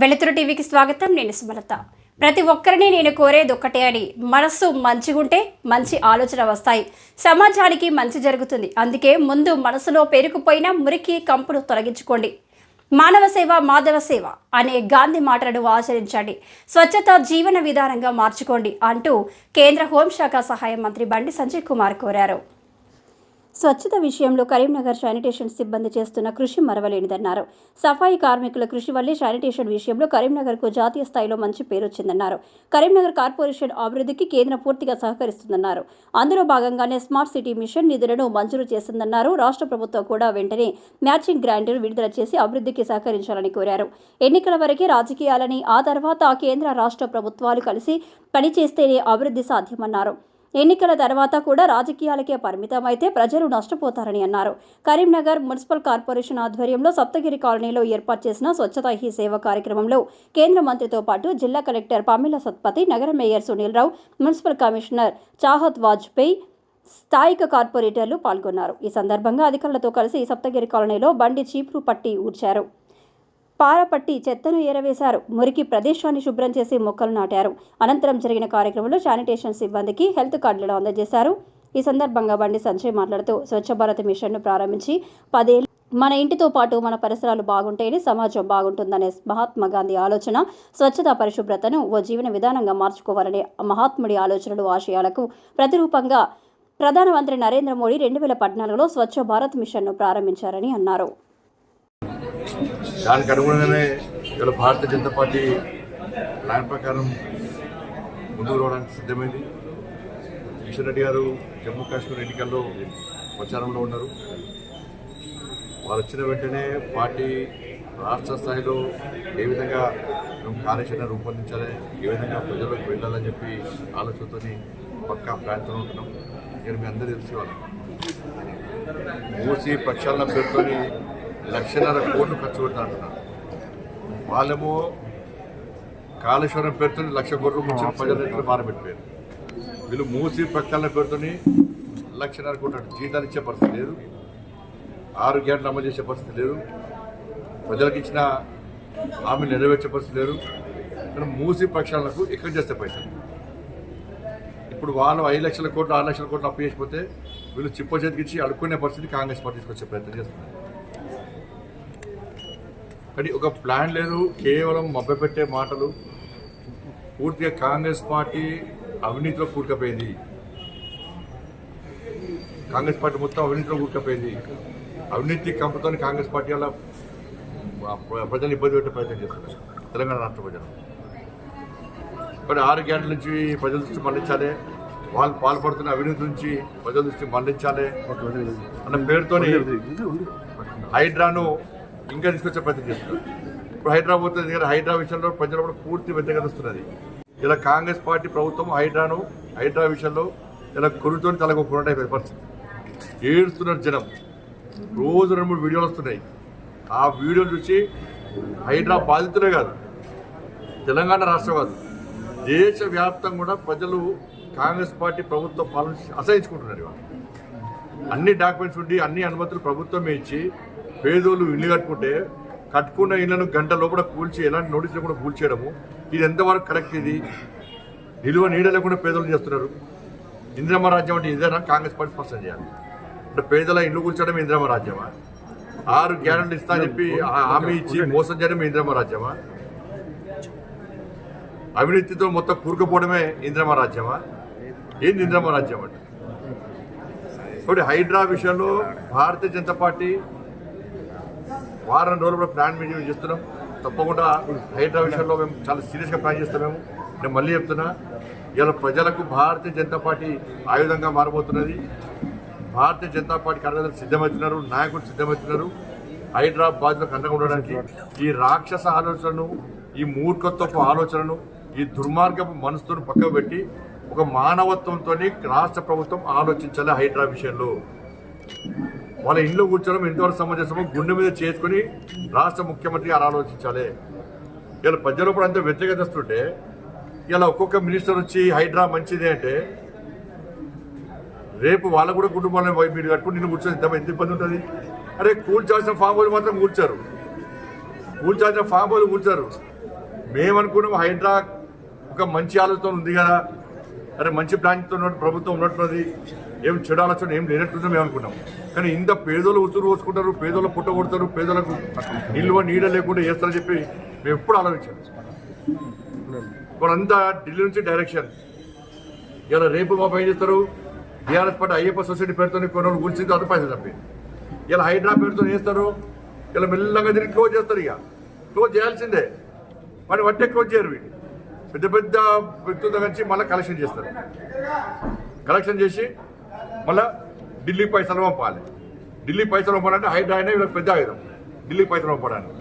వెలుతురు టీవీకి స్వాగతం. నేను సుమలత. ప్రతి ఒక్కరిని నేను కోరేది ఒక్కటే అని. మనస్సు మంచిగుంటే మంచి ఆలోచన వస్తాయి. సమాజానికి మంచి జరుగుతుంది. అందుకే ముందు మనసులో పేరుకుపోయిన మురికి కంపును తొలగించుకోండి. మానవ సేవ మాధవ సేవ అనే గాంధీ మాటలను ఆచరించండి. స్వచ్ఛత జీవన విధానంగా మార్చుకోండి అంటూ కేంద్ర హోంశాఖ సహాయ మంత్రి బండి సంజయ్ కుమార్ కోరారు. స్వచ్ఛత విషయంలో కరీంనగర్ శానిటేషన్ సిబ్బంది చేస్తున్న కృషి మరవలేనిదన్నారు. సఫాయి కార్మికుల కృషి వల్లే శానిటేషన్ విషయంలో కరీంనగర్కు జాతీయ స్థాయిలో మంచి పేరు వచ్చిందన్నారు కరీంనగర్ కార్పొరేషన్ అభివృద్ధికి కేంద్రం పూర్తిగా సహకరిస్తుందన్నారు. అందులో భాగంగానే స్మార్ట్ సిటీ మిషన్ నిధులను మంజూరు చేసిందన్నారు. రాష్ట్ర ప్రభుత్వం కూడా వెంటనే మ్యాచింగ్ గ్రాంట్ను విడుదల చేసి అభివృద్ధికి సహకరించాలని కోరారు. ఎన్నికల వరకే రాజకీయాలని ఆ తర్వాత కేంద్ర రాష్ట్ర ప్రభుత్వాలు కలిసి పనిచేస్తేనే అభివృద్ధి సాధ్యమన్నారు. ఎన్నికల తర్వాత కూడా రాజకీయాలకే పరిమితమైతే ప్రజలు నష్టపోతారని అన్నారు. కరీంనగర్ మున్సిపల్ కార్పొరేషన్ ఆధ్వర్యంలో సప్తగిరి కాలనీలో ఏర్పాటు చేసిన స్వచ్ఛతా హీ సేవ కార్యక్రమంలో కేంద్ర మంత్రితో పాటు జిల్లా కలెక్టర్ పమిల సత్పతి నగర mayor Sunil Rao municipal commissioner Chahat Vajpayee స్థానిక కార్పొరేటర్లు పాల్గొన్నారు. ఈ సందర్భంగా అధికారులతో కలిసి సప్తగిరి కాలనీలో బండి చీపురు పట్టి ఊడ్చారు పారపట్టి చెత్తను ఏరవేశారు. మురికి ప్రదేశాన్ని శుభ్రం చేసి మొక్కలు నాటారు. అనంతరం జరిగిన కార్యక్రమంలో శానిటేషన్ సిబ్బందికి హెల్త్ కార్డులను అందజేశారు. ఈ సందర్భంగా బండి సంజయ్ మాట్లాడుతూ స్వచ్ఛ భారత్ మిషన్ను ప్రారంభించి పదేళ్ళు మన ఇంటితో పాటు మన పరిసరాలు బాగుంటేనే సమాజం బాగుంటుందనే మహాత్మా గాంధీ ఆలోచన స్వచ్ఛత పరిశుభ్రతను ఓ జీవన విధానంగా మార్చుకోవాలనే మహాత్ముడి ఆలోచనలు ఆశయాలకు ప్రతిరూపంగా ప్రధానమంత్రి నరేంద్ర మోడీ రెండు వేల పద్నాలుగులో స్వచ్ఛ భారత్ మిషన్ను ప్రారంభించారని అన్నారు. దానికి అనుగుణంగానే ఇలా భారతీయ జనతా పార్టీ ప్లాన్ ప్రకారం ముందుకు రావడానికి సిద్ధమైంది. కిషన్ రెడ్డి గారు జమ్మూ కాశ్మీర్ ఎన్నికల్లో ప్రచారంలో ఉన్నారు. వారు వచ్చిన వెంటనే పార్టీ రాష్ట్ర స్థాయిలో ఏ విధంగా మేము కార్యాచరణ రూపొందించాలి ఏ విధంగా ప్రజలకు వెళ్ళాలని చెప్పి ఆలోచనతోని పక్కా ప్రయత్నం ఉంటున్నాం. ఇక్కడ మీ అందరూ తెలిసి మూసి ప్రక్షాళన పేరుతోని లక్షన్నర కోట్లు ఖర్చు పెడతా అంటున్నారు వాళ్ళేమో కాళేశ్వరం పేరుతో లక్ష కోట్లు ముంచిన ప్రజల రైతులు మారబెట్టారు వీళ్ళు మూసి ప్రక్షాళన పేరుతోని లక్షన్నర కోట్లు జీతాలు ఇచ్చే పరిస్థితి లేదు. ఆరు గ్యాట్లు అమలు చేసే పరిస్థితి లేదు. ప్రజలకు ఇచ్చిన హామీ నెరవేర్చే పరిస్థితి లేదు. కానీ మూసి ప్రక్షాళనకు ఎక్కడ చేస్తే పైసలు? ఇప్పుడు వాళ్ళు ఐదు లక్షల కోట్లు ఆరు లక్షల కోట్లు అప్పు చేసిపోతే వీళ్ళు చిప్ప చేతికిచ్చి అడుక్కునే పరిస్థితి కాంగ్రెస్ పార్టీ తీసుకొచ్చే ప్రయత్నం చేస్తున్నారు. కానీ ఒక ప్లాన్ లేదు. కేవలం మభ్యపెట్టే మాటలు. పూర్తిగా కాంగ్రెస్ పార్టీ అవినీతిలో కూరుకపోయింది. కాంగ్రెస్ పార్టీ మొత్తం అవినీతిలో కూరుకపోయింది. అవినీతి కంపతో కాంగ్రెస్ పార్టీ వల్ల ప్రజలు ఇబ్బంది పెట్టే ప్రయత్నం చేస్తున్నారు తెలంగాణ రాష్ట్ర ప్రజలు. కానీ ఆరు గంటల నుంచి ప్రజల దృష్టి మళ్ళించాలి. వాళ్ళు పాల్పడుతున్న అవినీతి నుంచి ప్రజల దృష్టి మళ్ళించాలి. అన్న పేరుతోని హైడ్రాను ఇంకా తీసుకొచ్చే ప్రయత్నం చేస్తున్నారు. ఇప్పుడు హైదరాబాద్ దగ్గర హైడ్రా విషయంలో ప్రజలు కూడా పూర్తి వ్యతిరేకతస్తున్నది. ఇలా కాంగ్రెస్ పార్టీ ప్రభుత్వం హైడ్రాను హైడ్రా విషయంలో ఇలా కొరుతోని తలకొకుండా పరిస్థితి. ఏడుస్తున్నారు జనం. రోజు రెండు మూడు వీడియోలు వస్తున్నాయి. ఆ వీడియోలు చూసి హైడ్రా బాధితులే కాదు తెలంగాణ రాష్ట్రం కాదు దేశవ్యాప్తంగా కూడా ప్రజలు కాంగ్రెస్ పార్టీ ప్రభుత్వ పాలన అసహించుకుంటున్నారు ఇవాళ. అన్ని డాక్యుమెంట్స్ ఉండి అన్ని అనుమతులు ప్రభుత్వమే ఇచ్చి పేదోళ్ళు ఇల్లు కట్టుకుంటే కట్టుకున్న ఇళ్ళను గంట లోపల కూల్చి ఎలాంటి నోటీస్ లేకుండా కూల్చేయడము? ఇది ఎంతవరకు కరెక్ట్ ఇది? నిలువ నీడ లేకుండా పేదలు చేస్తున్నారు. ఇందిరమ్మ రాజ్యం అంటే ఇదేనా? కాంగ్రెస్ పార్టీ స్పష్టం చేయాలి. అంటే పేదల ఇల్లు కూల్చడం ఇంద్రమ రాజ్యమా? ఆరు గ్యారెంటీ ఇస్తా అని చెప్పి హామీ ఇచ్చి మోసం చేయడం ఇంద్రమ రాజ్యమా? అవినీతితో మొత్తం కూరుకుపోవడమే ఇంద్రమ రాజ్యమా? ఏంది ఇంద్రమ రాజ్యం అంటే? ఇప్పుడు హైడ్రా విషయంలో భారతీయ జనతా పార్టీ వారం రోజులు కూడా ప్లాన్ మీటింగ్ చేస్తున్నాం. తప్పకుండా హైడ్రా విషయంలో మేము చాలా సీరియస్గా ప్లాన్ చేస్తాం మేము. నేను మళ్ళీ చెప్తున్నా ఇలా ప్రజలకు భారతీయ జనతా పార్టీ ఆయుధంగా మారబోతున్నది. భారతీయ జనతా పార్టీ కార్యకర్తలు సిద్ధమవుతున్నారు నాయకులు సిద్ధమవుతున్నారు. హైదరాబాద్లో అండగా ఉండడానికి ఈ రాక్షస ఆలోచనను ఈ మూర్ఖత్వపు ఆలోచనను ఈ దుర్మార్గపు మనసుతో పక్కకు పెట్టి ఒక మానవత్వంతో రాష్ట్ర ప్రభుత్వం ఆలోచించాలి హైడ్రా విషయంలో. వాళ్ళ ఇంట్లో కూర్చోవడం ఎంతవరకు సమంజసమో గుండె మీద చేసుకుని రాష్ట్ర ముఖ్యమంత్రి గారు ఆలోచించాలి? ఇలా ప్రజలు కూడా అంత వ్యతిరేకతస్తుంటే ఇలా ఒక్కొక్క మినిస్టర్ వచ్చి హైడ్రా మంచిది అంటే రేపు వాళ్ళ కూడా కుటుంబాలను వైపు మీరు కట్టుకుని నిన్ను కూర్చొని ఎంత ఎంత ఇబ్బంది ఉంటుంది? అరే కూల్చాల్సిన ఫామ్ హౌస్ మాత్రం కూర్చారు. కూల్చాల్సిన ఫామ్ హౌస్ కూర్చారు. మేమనుకున్నాం హైడ్రా ఒక మంచి ఆలోచన ఉంది కదా. అరే మంచి ప్లాన్తో ఉన్నట్టు ప్రభుత్వం ఉన్నట్టున్నది ఏం చెడు ఆలోచన ఏం లేనట్టుందో మేము అనుకున్నాం. కానీ ఇంత పేదోళ్ళు ఉసురు పోసుకుంటారు పేదోళ్ళు పుట్ట కొడతారు పేదలకు నిల్వ నీడ లేకుండా చేస్తారని చెప్పి మేము ఎప్పుడు ఆలోచించాం ఇప్పుడంతా ఢిల్లీ నుంచి డైరెక్షన్. ఇలా రేపు మా పని చేస్తారు. బీఆర్ఎస్ పార్టీ అయ్యప్ప సొసైటీ పేరుతో కొన్ని కూర్చుంది అది పైసలు తప్పి. ఇలా హైడ్రా పేరుతో చేస్తారు. ఇలా మెల్లగా తిరిగి క్లోజ్ చేస్తారు ఇక. క్లోజ్ చేయాల్సిందే. మరి వట్టే క్లోజ్ చేయరు వీళ్ళు. పెద్ద పెద్ద వ్యక్తులతో కలిసి మళ్ళీ కలెక్షన్ చేస్తారు. కలెక్షన్ చేసి మళ్ళీ ఢిల్లీ పైసలు పంపాలి. ఢిల్లీ పైసలు పంపాలంటే హైదరాబాద్ వీళ్ళకి పెద్ద ఆయుధం. ఢిల్లీ పైసలు పంపడానికి